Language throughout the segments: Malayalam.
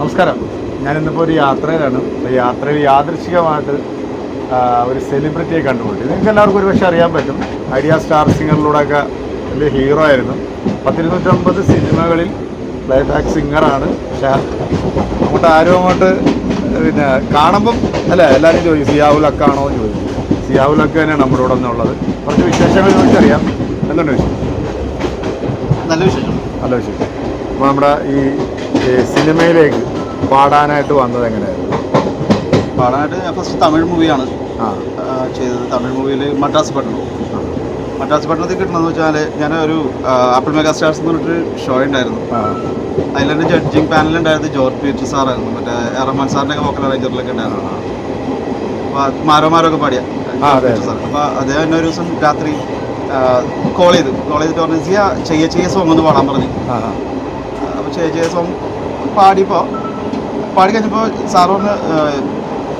നമസ്കാരം. ഞാൻ ഇന്നിപ്പോൾ ഒരു യാത്രയിലാണ്. അപ്പോൾ യാത്രയിൽ യാദൃശികമായിട്ട് ഒരു സെലിബ്രിറ്റിയെ കണ്ടുപിടിച്ചു നിങ്ങൾക്ക് എല്ലാവർക്കും ഒരുപക്ഷെ അറിയാൻ പറ്റും. ഐഡിയ സ്റ്റാർ സിംഗറിലൂടെയൊക്കെ വലിയ ഹീറോ ആയിരുന്നു. പത്തിരുന്നൂറ്റമ്പത് സിനിമകളിൽ പ്ലേബാക്ക് സിംഗറാണ് പക്ഷേ അങ്ങോട്ട് ആരും അങ്ങോട്ട് പിന്നെ കാണുമ്പം അല്ല എല്ലാവരും ചോദിക്കും സിയാവുലക്കാണോ എന്ന് ചോദിക്കും. സിയാവുലക്ക തന്നെയാണ് നമ്മുടെ ഇവിടെ നിന്നുള്ളത് കുറച്ച് വിശേഷങ്ങൾ ചോദിച്ചറിയാം എന്തുണ്ട് വിശേഷം? നല്ല വിശേഷം. നല്ല വിശേഷം. അപ്പോൾ നമ്മുടെ ഈ സിനിമയിലേക്ക് പാടാനായിട്ട് വന്നത് എങ്ങനെയായിരുന്നു പാടാനായിട്ട് ഞാൻ ഫസ്റ്റ് തമിഴ് മൂവിയാണ് ചെയ്തത് തമിഴ് മൂവിയിൽ മദ്രാസ് പട്ടണം. മദ്രാസ് പട്ടണത്തിൽ കിട്ടണമെന്ന് വെച്ചാൽ ഞാൻ ഒരു ആപ്പിൾ മെഗാ സ്റ്റാർസ് എന്ന് പറഞ്ഞിട്ട് ഷോ ഉണ്ടായിരുന്നു. അതിലെന്റെ ജഡ്ജിങ് പാനലുണ്ടായിരുന്നത് ജോർജ് പീറ്റർ സാറായിരുന്നു മറ്റേ റഹ്മാൻ സാറിന്റെ ഒക്കെ വോക്കൽ അറേഞ്ചറിലൊക്കെ ഉണ്ടായിരുന്നു. അപ്പോൾ മാരോ മാരോ ഒക്കെ പാടിയ. സാർ അപ്പോൾ അദ്ദേഹം എന്നെ ഒരു ദിവസം രാത്രി കോൾ ചെയ്തു. കോൾ ചെയ്തിട്ട് പറഞ്ഞു സിയ ചെയ്യ ചെയ്യ സോങ് ഒന്ന് പാടാൻ പറഞ്ഞു. ആ അപ്പോൾ ചെയ്യ ചെയ്യ സോങ് പാടിയപ്പോൾ പാടി കഴിഞ്ഞപ്പോൾ സാർ പറഞ്ഞ്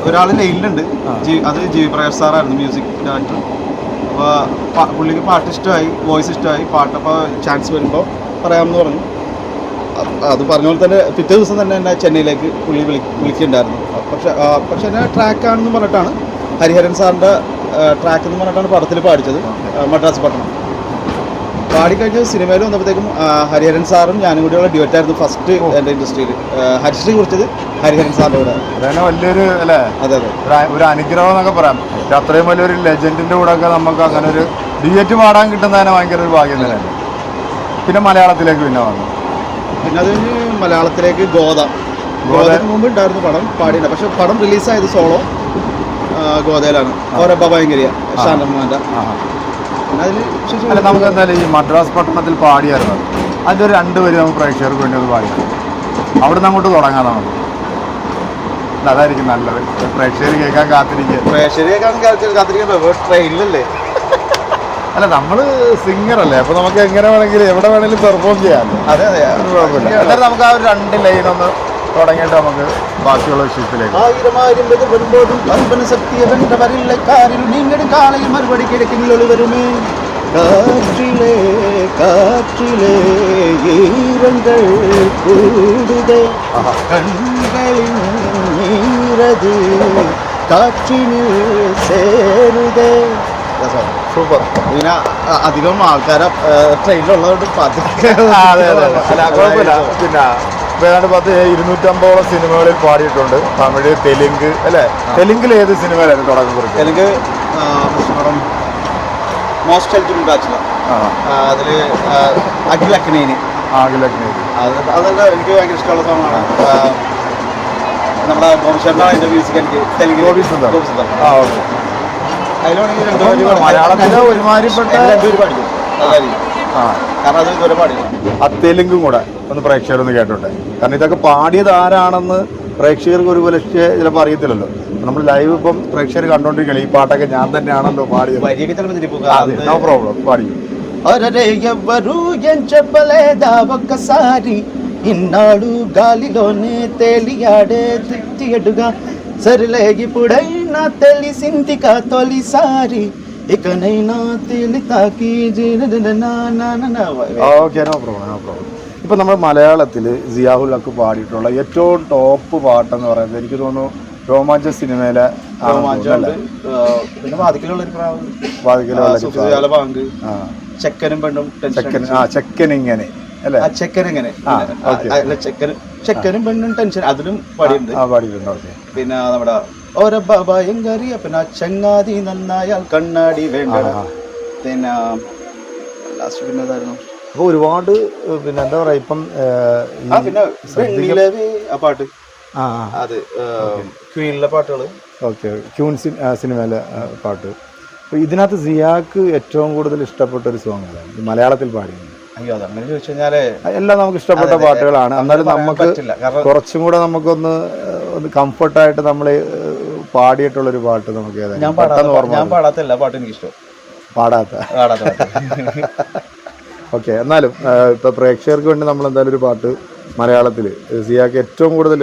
ഒരാൾ ലൈനിലുണ്ട് ആ. ജി അത് ജി പ്രകാശ് സാറായിരുന്നു മ്യൂസിക് ഡയറക്ടർ അപ്പോൾ പുള്ളിക്ക് പാട്ട് ഇഷ്ടമായി വോയിസ് ഇഷ്ടമായി. പാട്ടപ്പോൾ ചാൻസ് വരുമ്പോൾ പറയാമെന്ന് പറഞ്ഞു. അത് പറഞ്ഞ പോലെ തന്നെ പിറ്റേ ദിവസം തന്നെ എന്നെ ചെന്നൈയിലേക്ക് പുള്ളി വിളി വിളിക്കുന്നുണ്ടായിരുന്നു പക്ഷെ പക്ഷെ പക്ഷേ എന്നെ ട്രാക്കാണെന്ന് പറഞ്ഞിട്ടാണ് ഹരിഹരൻ സാറിന്റെ ട്രാക്ക് എന്ന് പറഞ്ഞിട്ടാണ് പടത്തിൽ പാടിച്ചത് മദ്രാസ് പട്ടണം. പാടിക്കഴിഞ്ഞ് സിനിമയിൽ വന്നപ്പോഴത്തേക്കും ഹരിഹരൻ സാറും ഞാനും കൂടിയുള്ള ഡ്യുവറ്റായിരുന്നു ഫസ്റ്റ് എന്റെ ഇൻഡസ്ട്രിയിൽ. ഹരിശ്രീ കുറിച്ചത് ഹരിഹരൻ സാറിന്റെ കൂടെ. വലിയൊരു അല്ലേ? അതെ അതെ. ഒരു അനുഗ്രഹം എന്നൊക്കെ പറയാം. അത്രയും വലിയൊരു ലെജൻഡിന്റെ കൂടെ ഒക്കെ നമുക്ക് അങ്ങനെ ഒരു ഡ്യൂറ്റ് പാടാൻ കിട്ടുന്നതിന് ഭയങ്കര ഒരു ഭാഗ്യം തന്നെയാണ് പിന്നെ മലയാളത്തിലേക്ക് പിന്നെ വന്നു. പിന്നെ അത് കഴിഞ്ഞ് മലയാളത്തിലേക്ക് ഗോദ. ഗോദ. ഗോദയ്ക്ക് മുമ്പ് ഉണ്ടായിരുന്നു പടം പാടിയില്ല. പക്ഷെ പടം റിലീസായത് സോളോ ഗോദയിലാണ്. ഓരോ ഭയങ്കരിയ ഷാൻ അതിൽ അല്ല നമുക്ക് എന്തായാലും ഈ മദ്രാസ് പട്ടണത്തിൽ പാടിയായിരുന്നു. അതിന്റെ ഒരു രണ്ട് വരി നമുക്ക് പ്രേക്ഷകർക്ക് വേണ്ടി ഒന്ന് പാടി അവിടുന്ന് അങ്ങോട്ട് തുടങ്ങാം നമുക്ക്. അല്ല, അതായിരിക്കും നല്ലത്. പ്രേക്ഷകർ കേൾക്കാൻ കാത്തിരിക്കുക. പ്രേക്ഷകർ കാത്തിരിക്കുന്നത് ട്രെയിനിലല്ലേ അല്ല നമ്മൾ സിംഗർ അല്ലേ? അപ്പൊ നമുക്ക് എങ്ങനെ വേണമെങ്കിലും എവിടെ വേണമെങ്കിലും പെർഫോം ചെയ്യാമല്ലോ അതെ അതെ. ഒരു കുഴപ്പമില്ല. എന്നാലും നമുക്ക് ആ ഒരു രണ്ട് ലൈൻ ഒന്ന് തുടങ്ങിയിട്ട് നമുക്ക് ബാക്കിയുള്ള വിഷയത്തിലേക്ക് ആയിരം ആയിരം വരുമ്പോഴും അൽപന ശക്തിയെ വെണ്ടവരില്ല കാറിൽ നിങ്ങളുടെ കാളയിൽ മറുപടി കിഴക്കിനുള്ളിൽ വരുമേ കാറ്റിലേ കാറ്റിലേ ഈരങ്ങൾ കൂടുതേ കണ്ണുകളിൽ നീരത് കാറ്റിന് സേരുതേ സൂപ്പർ. പിന്നെ അധികം ആൾക്കാരെ ട്രെയിനിലുള്ളതുകൊണ്ട് പതുക്കെ പിന്നെ ഏതാണ്ട് പത്ത് ഇരുന്നൂറ്റമ്പതോളം സിനിമകളിൽ പാടിയിട്ടുണ്ട്. തമിഴ് തെലുങ്ക് അല്ലേ? തെലുങ്കിൽ ഏത് സിനിമയിലായിരുന്നു തുടക്കം കുറിച്ചത്? എനിക്ക് മോസ്റ്റ് ഹെൽത്ത് ബാച്ചിലർ ആ. അതിൽ അഖിൽ അക്നേനി. അത് അതെല്ലാം എനിക്ക് ഭയങ്കര ഇഷ്ടമുള്ള സോങ്ങാണ്. നമ്മുടെ ഗോപിശർമ്മ അതിന്റെ മ്യൂസിക് എനിക്ക് തെലുങ്ക് ഗോപി സുന്ദർ. ഗോപിസുന്ദർ ആ ഓക്കെ. അതിലാണെങ്കിൽ രണ്ട് അപ്പം വരി പാടി- മലയാളത്തിലെ ഒരുമാതിരിപ്പെട്ട- ഞാൻ പാടിക്കും. അതായിരിക്കും. ആ കാരണം അത് ഇതുവരെ പാടില്ല. ആ തെലുങ്കും കൂടെ. ഒന്ന് പ്രേക്ഷകരൊന്ന് കേട്ടോട്ടെ കാരണം ഇതൊക്കെ പാടിയത് ആരാണെന്ന് പ്രേക്ഷകർക്ക് ഒരു പക്ഷേ ചിലപ്പോൾ അറിയത്തില്ലല്ലോ നമ്മൾ ലൈവ് ഇപ്പം പ്രേക്ഷകർ കണ്ടോണ്ടിരിക്കുകയാണ് ഈ പാട്ടൊക്കെ ഞാൻ തന്നെയാണല്ലോ പാടിയത് വരിയൊക്കെ ചിലപ്പോൾ നോ തിരിപ്പുക പ്രോബ്ലം പാടി అరరే ఎవ్వరు ఏం చెప్పలేదా ఒక్కసారి ఇన్నాడు గాలిలోనే తేలియాడే తృప్తియడుగా సరిలే ఇప్పుడైనా తెలిసిందిగా తొలిసారి ఇకనైనా తెలితాకి okay no problem no problem ഇപ്പം നമ്മൾ മലയാളത്തിൽ സിയാഹുൽ ഹക്ക് പാടിയിട്ടുള്ള ഏറ്റവും ടോപ്പ് പാട്ടെന്ന് പറയുന്നത് എനിക്ക് തോന്നുന്നു രോമാഞ്ച സിനിമയിലെ ചെക്കനും പെണ്ണും ചെക്കൻ ആ ചെക്കൻ ഇങ്ങനെ അല്ലേ? ചെക്കൻ എങ്ങനെ. അല്ല ചെക്കനും പെണ്ണും ടെൻഷൻ അതിലും പാടിയിട്ടുണ്ട്. പിന്നെ നമ്മുടെ ഓരോ ഭയങ്കരി പിന്നെ ചങ്ങാതി നന്നായാൽ കണ്ണാടി വേണ്ട. പിന്നെ ലാസ്റ്റ് പിന്നെ അപ്പോൾ ഒരുപാട് പിന്നെ എന്താ പറയാ ഇപ്പം ആ പിന്നെ പാട്ട്. ആ അത് ക്വീനിലെ പാട്ടുകൾ ഓക്കെ ക്യൂൺ സിനിമയിലെ പാട്ട്. അപ്പോൾ ഇതിനകത്ത് സിയാക്ക് ഏറ്റവും കൂടുതൽ ഇഷ്ടപ്പെട്ട ഒരു സോങ് അതാണ് മലയാളത്തിൽ പാടിയത്. അയ്യോ അത് അങ്ങനെ ചോദിച്ചു കഴിഞ്ഞാൽ എല്ലാം നമുക്ക് ഇഷ്ടപ്പെട്ട പാട്ടുകളാണ്. എന്നാലും നമുക്ക് കുറച്ചും കൂടെ നമുക്കൊന്ന് ഒന്ന് കംഫർട്ടായിട്ട് നമ്മൾ പാടിയിട്ടുള്ള ഒരു പാട്ട് നമുക്ക് ഞാൻ പാടാത്ത എല്ലാ പാട്ടും എനിക്ക് ഇഷ്ടം പാടാത്ത പാടാത്ത ഓക്കെ എന്നാലും ഇപ്പോൾ ഇപ്പൊ പ്രേക്ഷകർക്ക് വേണ്ടി നമ്മൾ എന്തായാലും ഒരു പാട്ട് മലയാളത്തിൽ സിയാക്ക് ഏറ്റവും കൂടുതൽ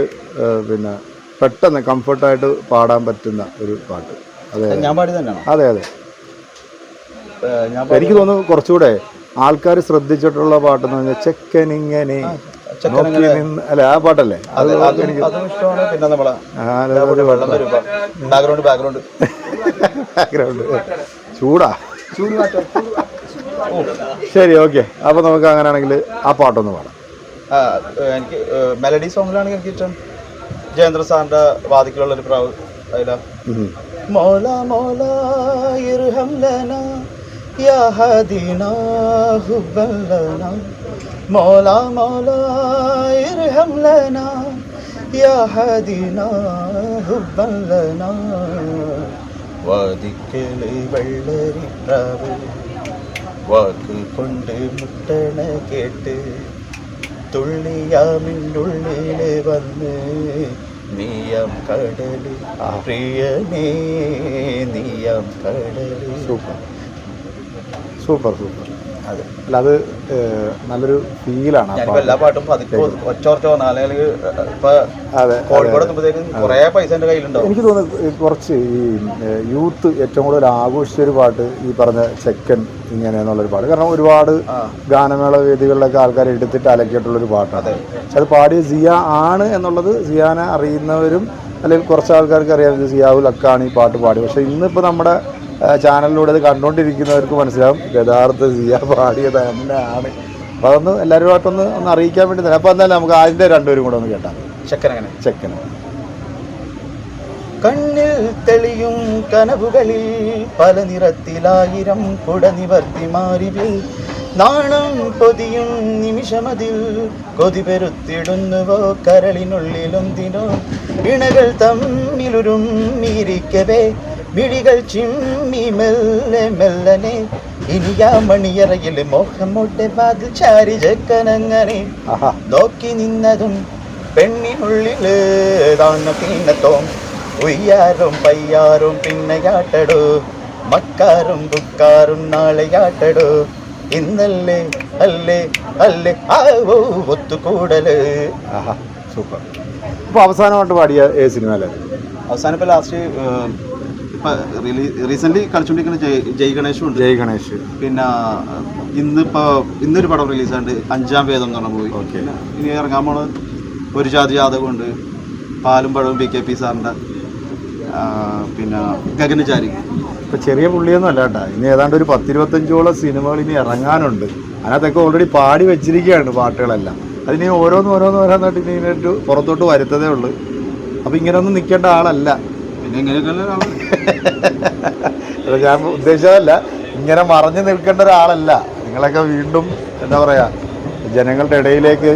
പിന്നെ പെട്ടെന്ന് കംഫർട്ടായിട്ട് പാടാൻ പറ്റുന്ന ഒരു പാട്ട്. അതെ ഞാൻ പാടി തന്നെയാണ്? അതെ അതെ. എനിക്ക് തോന്നുന്നു കുറച്ചുകൂടെ ആൾക്കാർ ശ്രദ്ധിച്ചിട്ടുള്ള പാട്ടെന്ന് പറഞ്ഞാൽ ചെക്കനിങ്ങനെ അല്ല ആ പാട്ടല്ലേ? അത് എനിക്ക് ബാക്ക്ഗ്രൗണ്ട് ബാക്ക്ഗ്രൗണ്ട്. ചൂടാ. ചൂട് ശരി ഓക്കെ. അപ്പൊ നമുക്ക് അങ്ങനെയാണെങ്കിൽ ആ പാട്ടൊന്ന് പാടാം. എനിക്ക് മെലഡി സോങ്ങിലാണെങ്കിൽ എനിക്ക് ഇഷ്ടം. ജയേന്ദ്ര സാറിന്റെ വാദിക്കലുള്ള ഒരു പ്രാവ് അതില. മോല മോല ഇർഹം ലനാ യാ ഹദീനാ ഹുബ്ബൻ ലനാ. മോല മോല ഇർഹം ലനാ യാ ഹദീനാ ഹുബ്ബൻ ലനാ. വാദിക്കൽ വെള്ളരി പ്രാവ് വാക്ക് കൊണ്ട് മുട്ടണ കേട്ട് തുള്ളിയാമിന്നുള്ളിൽ വന്ന് നീയം കടൽ. പ്രിയനേ നീയം കടൽ. സൂപ്പർ. Super super. അതെ. അല്ല അത് നല്ലൊരു ഫീലാണ് ഞാനിപ്പോ എല്ലാ പാട്ടും പതുക്കെ വന്നാൽ അല്ലെങ്കിൽ ഇപ്പൊ കോഴിക്കോട് എത്തുമ്പോഴത്തേക്കും കുറെ പൈസ എന്റെ കയ്യിലുണ്ടാവും എനിക്ക് തോന്നുന്നു കുറച്ച് ഈ യൂത്ത് ഏറ്റവും കൂടുതൽ ആഘോഷിച്ച ഒരു പാട്ട് ഈ പറഞ്ഞ ചെക്കൻ ഇങ്ങനെ എന്നുള്ളൊരു പാട്ട്. കാരണം ഒരുപാട്. ഗാനമേള വേദികളിലൊക്കെ ആൾക്കാരെ എടുത്തിട്ട് അലക്കിയിട്ടുള്ളൊരു പാട്ടാണ്. പക്ഷെ അത് പാടിയ സിയ ആണ് എന്നുള്ളത് സിയാനെ അറിയുന്നവരും അല്ലെങ്കിൽ കുറച്ച് ആൾക്കാർക്ക് അറിയാം സിയാവുൽ അക്കാണ് ഈ പാട്ട് പാടി പക്ഷെ ഇന്നിപ്പോൾ നമ്മുടെ ചാനലിലൂടെ ഇത് കണ്ടുകൊണ്ടിരിക്കുന്നവർക്ക് മനസ്സിലാവും. യഥാർത്ഥ സിയ പാടിയത് തന്നെയാണ്. അപ്പോൾ അതൊന്ന് എല്ലാവരുമായിട്ടൊന്ന് ഒന്ന് അറിയിക്കാൻ വേണ്ടി തന്നെ. അപ്പോൾ എന്തായാലും നമുക്ക് ആദ്യത്തെ രണ്ടുപേരും കൂടെ ഒന്ന് കേട്ടാൽ ചെക്കനങ്ങനെ. ചെക്കന. കണ്ണിൽ തെളിയും കനവുകളിൽ പല നിറത്തിലായിരം കുട നിവർത്തി മാറിവിൽ നാണം പൊതിയും നിമിഷമതിൽ കൊതി പെരുത്തിടുന്നുവോ കരളിനുള്ളിലൊന്തിനോ ഇണകൾ തമ്മിലുരും മീരിക്കവേ മിഴികൾ ചിമ്മി മെല്ലെ മെല്ലനെ. ഇനിയാ മണിയറയിൽ മോഹമോട്ടെ വാതിൽ ചാരി ചെക്കനങ്ങനെ. ആഹാ. നോക്കി നിന്നതും പെണ്ണിനുള്ളിൽ താന്ന പിന്നത്തോം ഉയ്യാറും പയ്യാറും പിന്നെയാട്ടടോ. മക്കാരും നാളെ നാളെയാട്ടടോ ഇന്നല്ലേ അല്ലേ അല്ലേ. ആവോ ഒത്തുകൂടൽ. ആഹാ സൂപ്പർ. ഇപ്പോൾ അവസാനമായിട്ട് പാടിയ ഏ അല്ലേ? അവസാനം ഇപ്പൊ ലാസ്റ്റ് ഇപ്പൊ റീസെന്റ് കളിച്ചോണ്ടിരിക്കുന്ന ജയ് ജയ് ഗണേഷും ഉണ്ട്. ജയ് ഗണേഷ്. പിന്നെ ഇന്നിപ്പോ ഇന്നൊരു പടം റിലീസാണ്ട് അഞ്ചാം വേദം എന്ന് പറഞ്ഞ മൂവി ഇനി ഇറങ്ങാൻ പോണ ഒരു ജാതി ജാതകമുണ്ട്. പാലും പഴവും പി കെ പി സാറിന്റെ പിന്നെ ഗഗനചാരി. ഇപ്പൊ ചെറിയ പുള്ളിയൊന്നും അല്ല കേട്ടാ. ഇനി ഏതാണ്ട് ഒരു പത്തിരുപത്തഞ്ചോളം സിനിമകൾ ഇനി ഇറങ്ങാനുണ്ട്. അതിനകത്തൊക്കെ ഓൾറെഡി പാടി വെച്ചിരിക്കുകയാണ് പാട്ടുകളെല്ലാം. അതിന് ഓരോന്ന് ഓരോന്ന് ഓരോന്നായിട്ട് ഇനി പുറത്തോട്ട് വരുത്തതേ ഉള്ളൂ. അപ്പൊ ഇങ്ങനെയൊന്നും നിൽക്കേണ്ട ആളല്ല. പിന്നെ ഇങ്ങനെയൊക്കെയുള്ള അത് ഞാൻ ഉദ്ദേശിച്ചതല്ല. ഇങ്ങനെ മറഞ്ഞു നിൽക്കേണ്ട ഒരാളല്ല. നിങ്ങളൊക്കെ വീണ്ടും എന്താ പറയാ ജനങ്ങളുടെ ഇടയിലേക്ക്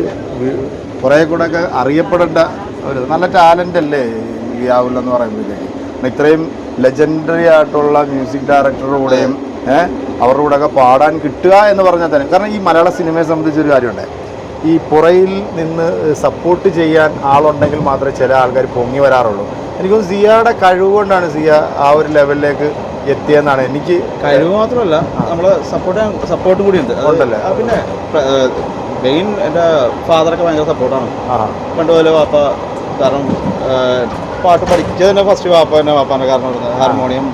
കുറേ കൂടെ ഒക്കെ അറിയപ്പെടേണ്ട ഒരു നല്ല ടാലന്റ് അല്ലേ ഈ രാഹുൽ എന്ന് പറയുമ്പോഴത്തേക്ക്. ഇത്രയും ലെജൻഡറി ആയിട്ടുള്ള മ്യൂസിക് ഡയറക്ടറുടെ കൂടെയും ഏഹ് അവരുടെ കൂടെ ഒക്കെ പാടാൻ കിട്ടുക എന്ന് പറഞ്ഞാൽ തന്നെ കാരണം ഈ മലയാള സിനിമയെ സംബന്ധിച്ചൊരു കാര്യമുണ്ട്. ഈ പുറയിൽ നിന്ന് സപ്പോർട്ട് ചെയ്യാൻ ആളുണ്ടെങ്കിൽ മാത്രമേ ചില ആൾക്കാർ പൊങ്ങി വരാറുള്ളൂ. എനിക്ക് സിയയുടെ കഴിവ് കൊണ്ടാണ് സിയ ആ ഒരു ലെവലിലേക്ക് എത്തിയെന്നാണ്. എനിക്ക് കഴിവ് മാത്രമല്ല നമ്മൾ സപ്പോർട്ട് സപ്പോർട്ടും കൂടി ഉണ്ട് ഉണ്ടല്ലേ? പിന്നെ മെയിൻ എന്റെ ഫാദറൊക്കെ ഭയങ്കര സപ്പോർട്ടാണ് പണ്ട് പോലെ വാപ്പ കാരണം പാട്ട് പഠിച്ചത് തന്നെ ഫസ്റ്റ് വാപ്പ തന്നെ വാപ്പാന്റെ കാരണം ഹാർമോണിയം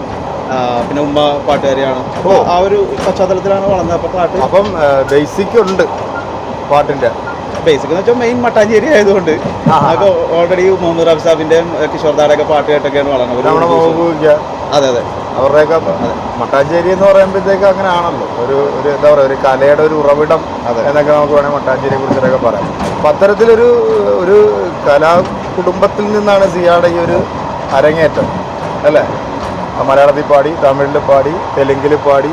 പിന്നെ ഉമ്മ പാട്ടുകാരിയാണ്. അപ്പോൾ ആ ഒരു പശ്ചാത്തലത്തിലാണ് വളർന്നത്. അപ്പോൾ പാട്ട് അപ്പം ബേസിക് ഉണ്ട് പാട്ടിന്റെ ബേസിക് എന്ന് വെച്ചാൽ മെയിൻ മട്ടാഞ്ചേരി ആയതുകൊണ്ട്. അതൊക്കെ ഓൾറെഡി മുഹമ്മദ് സാബിന്റെയും കിഷോർ ദാടൊക്കെ പാട്ട് കേട്ടൊക്കെയാണ് വളർന്നത്. അതെ അതെ. അവരുടെയൊക്കെ മട്ടാഞ്ചേരി എന്ന് പറയുമ്പോഴത്തേക്ക് അങ്ങനെ ആണല്ലോ. ഒരു ഒരു എന്താ പറയുക ഒരു കലയുടെ ഒരു ഉറവിടം അതെ. എന്നൊക്കെ നമുക്ക് വേണമെങ്കിൽ മട്ടാഞ്ചേരിയെ കുറിച്ചിട്ടൊക്കെ പറയാം. അപ്പം അത്തരത്തിലൊരു ഒരു കലാ കുടുംബത്തിൽ നിന്നാണ് സിയാടെ ഈ ഒരു അരങ്ങേറ്റം അല്ലേ? മലയാളത്തിൽ പാടി തമിഴിൽ പാടി തെലുങ്കിൽ പാടി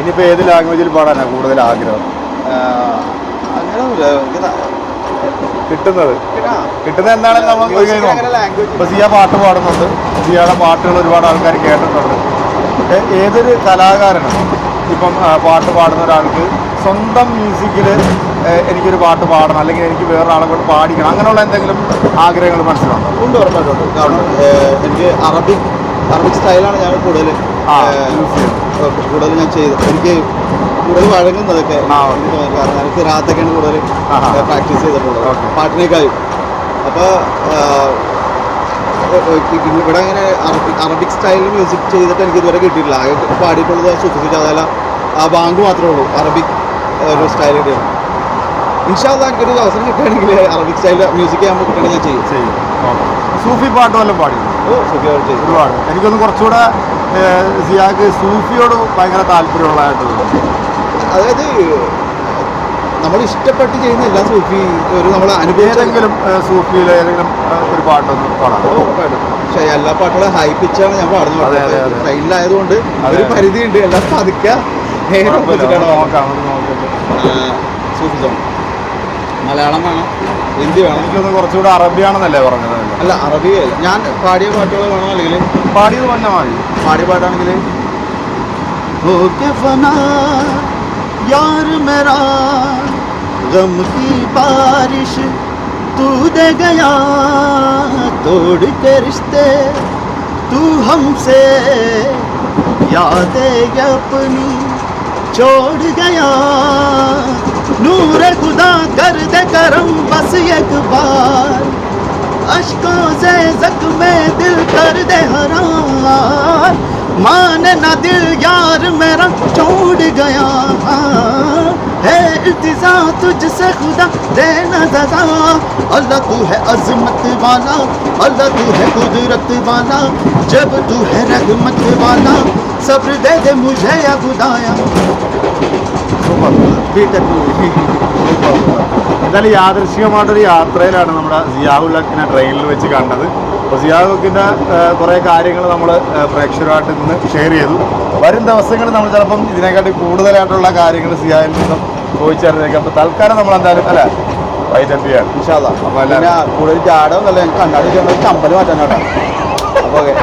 ഇനിയിപ്പോൾ ഏത് ലാംഗ്വേജിൽ പാടാനാണ് കൂടുതൽ ആഗ്രഹം? അങ്ങനെയൊന്നുമില്ല കിട്ടുന്നത്. കിട്ടുന്ന കിട്ടുന്നത് എന്താണെന്ന് അങ്ങനെ ഇപ്പൊ സിയ പാട്ട് പാടുന്നുണ്ട്. സിയയുടെ പാട്ടുകൾ ഒരുപാട് ആൾക്കാർ കേട്ടിട്ടുണ്ട്. ഏതൊരു കലാകാരനും ഇപ്പം പാട്ട് പാടുന്ന ഒരാൾക്ക് സ്വന്തം മ്യൂസിക്കിൽ എനിക്കൊരു പാട്ട് പാടണം അല്ലെങ്കിൽ എനിക്ക് വേറൊരാളെ കൊണ്ട് പാടിക്കണം അങ്ങനെയുള്ള എന്തെങ്കിലും ആഗ്രഹങ്ങൾ മനസ്സിലുണ്ടോ? ഉണ്ട് ഉറപ്പായിട്ടുണ്ട് കാരണം എനിക്ക് അറബിക് അറബിക് സ്റ്റൈലാണ് ഞാൻ കൂടുതൽ കൂടുതൽ ഞാൻ ചെയ്തത്. എനിക്ക് കൂടുതൽ വഴങ്ങുന്നതൊക്കെ എനിക്ക് രാത്രിയൊക്കെയാണ് കൂടുതൽ. പ്രാക്ടീസ് ചെയ്തിട്ടുള്ളത്. പാട്ടിനേക്കാളും. അപ്പോൾ ഇവിടെ അങ്ങനെ അറബിക് അറബിക് സ്റ്റൈലിൽ മ്യൂസിക് ചെയ്തിട്ട് എനിക്ക് ഇതുവരെ കിട്ടിയിട്ടില്ല. ആകെ പാടിയിട്ടുള്ളത് സുഖിച്ച് അതല്ല ആ ബാങ്ക് മാത്രമേ ഉള്ളൂ. അറബിക് ഒരു സ്റ്റൈൽ കിട്ടിയത്. ഇൻഷാല്ല എനിക്കൊരു അവസരം കിട്ടുകയാണെങ്കിൽ അറബിക് സ്റ്റൈൽ മ്യൂസിക് ചെയ്യാൻ കിട്ടുകയാണെങ്കിൽ ഞാൻ ചെയ്യും. ചെയ്യും. സൂഫി പാട്ട് വല്ലതും പാടി ഓ പാട്ട് ചെയ്യും. ഒരുപാട്. എനിക്കൊന്ന് കുറച്ചുകൂടെ സിയാക്ക് സൂഫിയോട് ഭയങ്കര താല്പര്യമുള്ളതായിട്ട് തോന്നുന്നു അതായത് നമ്മൾ ഇഷ്ടപ്പെട്ട് ചെയ്യുന്ന എല്ലാ സൂഫി ഒരു നമ്മൾ അനുഭവിച്ചെങ്കിലും സൂഫിയിലെ ഏതെങ്കിലും ഒരു പാട്ടൊന്നും പാടാം. പക്ഷേ എല്ലാ പാട്ടുകളും ഹൈ പിച്ചാണ് ഞാൻ പാടുന്നത്. ട്രെയിനിലായതുകൊണ്ട് ഒരു പരിധിയുണ്ട്. എല്ലാം സാധിക്കുക സൂഫി സോങ് മലയാളം വേണം ഹിന്ദി വേണം. എനിക്കൊന്ന് കുറച്ചുകൂടെ അറബിയാണെന്നല്ലേ പറഞ്ഞത്. അല്ല അറബിയല്ല ഞാൻ പാടിയ പാട്ടുകൾ വേണം അല്ലെങ്കിൽ? പാടിയത് തന്നെ മതി. പാടിയ പാട്ടാണെങ്കിൽ? یار میرا، غم کی بارش تو دے گیا، توڑ کے رشتے تو ہم سے یادیں اپنی، چھوڑ گیا۔ نور خدا کر دے کرم، بس ایک بار۔ اشکوں سے زخم دل کر دے حرام मान ना दिल यार मेरा छोड़ गया है इल्तिजा तुझसे खुदा देना सजा अल्लाह तू है अजमत वाला अल्लाह तू है कुदरत वाला जब तू है रहमत वाला सब्र दे दे मुझे या खुदाया സൂപ്പർ बीटेक എന്തായാലും യാദൃശികമായിട്ടൊരു യാത്രയിലാണ് നമ്മുടെ സിയാഹുല്ലക്കിനെ ട്രെയിനിൽ വെച്ച് കണ്ടത് അപ്പോൾ സിയാഹുക്കിന്റെ കുറേ കാര്യങ്ങൾ നമ്മൾ പ്രേക്ഷകരുമായിട്ട് ഇന്ന് ഷെയർ ചെയ്തു. വരും ദിവസങ്ങളിൽ നമ്മൾ ചിലപ്പം ഇതിനെക്കാട്ടി കൂടുതലായിട്ടുള്ള കാര്യങ്ങൾ സിയാദിൽ നിന്നും ചോദിച്ചറിഞ്ഞേക്കാം. അപ്പോൾ തൽക്കാലം നമ്മൾ എന്തായാലും അല്ലേ? വൈദ്യുതിയാണ് ഇൻഷാല്ലാ അപ്പോൾ കൂടുതൽ ജാടൊന്നുമല്ല ഞങ്ങൾക്ക് കണ്ടാൽ ചമ്പൽ മാറ്റാനാട്ടോ അപ്പോൾ ഓക്കെ.